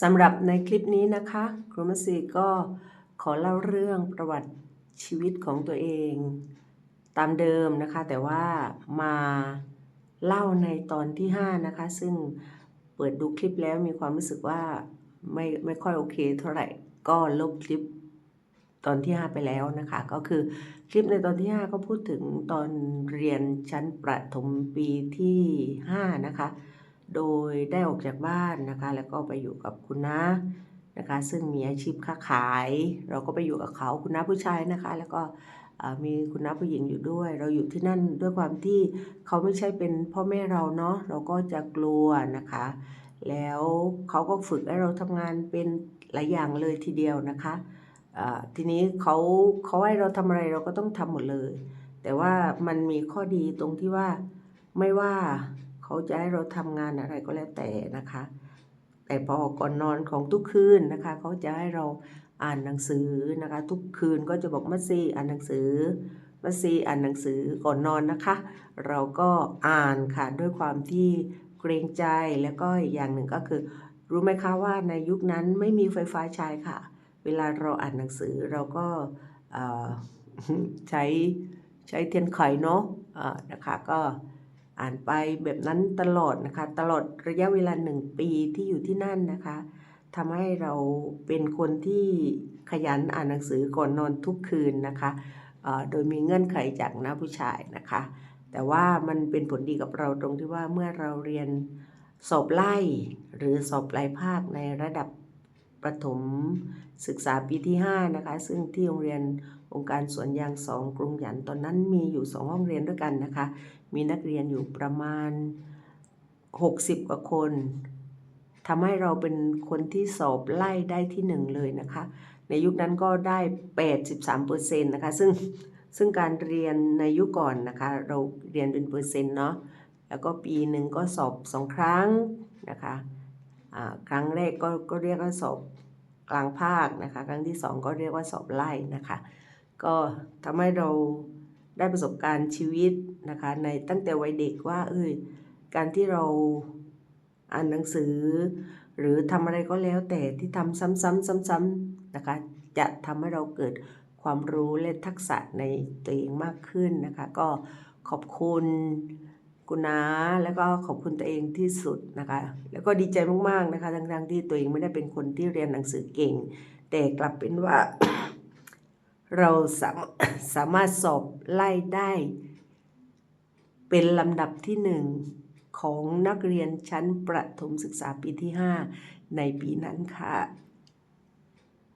สำหรับในคลิปนี้นะคะครูมัสซีก็ขอเล่าเรื่องประวัติชีวิตของตัวเอง ตามเดิมนะคะ แต่ว่ามาเล่าในตอนที่ 5 นะคะ ซึ่งเปิดดูคลิปแล้วมีความรู้สึกว่าไม่ไม่ค่อยโอเคเท่าไหร่ก็ลบคลิปตอนที่ 5 ไปแล้วนะคะ ก็คือคลิปในตอนที่ 5 ก็พูดถึงตอนเรียนชั้นประถมปีที่ 5 นะคะ โดยได้ออกจากบ้านนะคะ แล้วก็ไปอยู่กับคุณน้านะคะ ซึ่งมีอาชีพค้าขาย เราก็ไปอยู่กับเขาคุณน้าผู้ชายนะคะ แล้วก็มีคุณน้าผู้หญิงอยู่ด้วย เราอยู่ที่นั่นด้วยความที่เขาไม่ใช่เป็นพ่อแม่เราเนาะเราก็จะกลัวนะคะ แล้วเขาก็ฝึกให้เราทำงานเป็นหลายอย่างเลยทีเดียวนะคะทีนี้เขาเขาให้เราทำอะไรเราก็ต้องทำหมดเลย แต่ว่ามันมีข้อดีตรงที่ว่าไม่ว่า เขาจะให้เราทำงานอะไรก็แล้วแต่นะคะ แต่พอก่อนนอนของทุกคืนนะคะ เขาจะให้เราอ่านหนังสือนะคะ ทุกคืนก็จะบอกมัซีอ่านหนังสือมัซีอ่านหนังสือก่อนนอนนะคะ เราก็อ่านค่ะด้วยความที่เกรงใจแล้วก็อีกอย่างหนึ่งก็คือ รู้ไหมคะว่าในยุคนั้นไม่มีไฟฟ้าใช้ค่ะ เวลาเราอ่านหนังสือเราก็เอ่อใช้ใช้เทียนไขเนาะอ่านะคะก็ อ่านไปแบบนั้นตลอดนะคะ ตลอดระยะเวลาหนึ่งปีที่อยู่ที่นั่นนะคะทำให้เราเป็นคนที่ขยันอ่านหนังสือก่อนนอนทุกคืนนะคะอ่าโดยมีเงื่อนไขจากน้าผู้ชายนะคะ แต่ว่ามันเป็นผลดีกับเราตรงที่ว่าเมื่อเราเรียนสอบไล่หรือสอบปลายภาคในระดับประถมศึกษาปีที่ 5 นะคะ ซึ่งที่โรงเรียน องค์การสวนยางสองกรุงหยันตอนนั้นมีอยู่2ห้องเรียนด้วยกันนะคะ มีนักเรียนอยู่ประมาณ 60 กว่าคนทำให้เราเป็นคนที่สอบไล่ได้ที่หนึ่งเลยนะคะ ในยุคนั้นก็ได้ 83%นะคะ ซึ่งซึ่งการเรียนในยุคก่อนนะคะ เราเรียนเป็นเปอร์เซ็นต์เนาะ แล้วก็ปีหนึ่งก็สอบสองครั้งนะคะครั้งแรกก็ก็เรียกว่าสอบกลางภาคนะคะ ครั้งที่สองก็เรียกว่าสอบไล่นะคะ ก็ทำให้เราได้ประสบการณ์ชีวิตนะคะในตั้งแต่วัยเด็กว่าเอ้ยการที่เราอ่านหนังสือ หรือทำอะไรก็แล้วแต่ที่ทำซ้ำๆซ้ำๆนะคะจะทำให้เราเกิดความรู้และทักษะในตัวเองมากขึ้นนะคะก็ขอบคุณคุณนาแล้วก็ขอบคุณตัวเองที่สุดนะคะ แล้วก็ดีใจมากๆนะคะทั้งๆที่ตัวเองไม่ได้เป็นคนที่เรียนหนังสือเก่ง แต่กลับเป็นว่า เราสามสามารถสอบไล่ได้ เป็นลำดับที่หนึ่งของนักเรียนชั้นประถมศึกษาปีที่ 5 ในปีนั้นค่ะ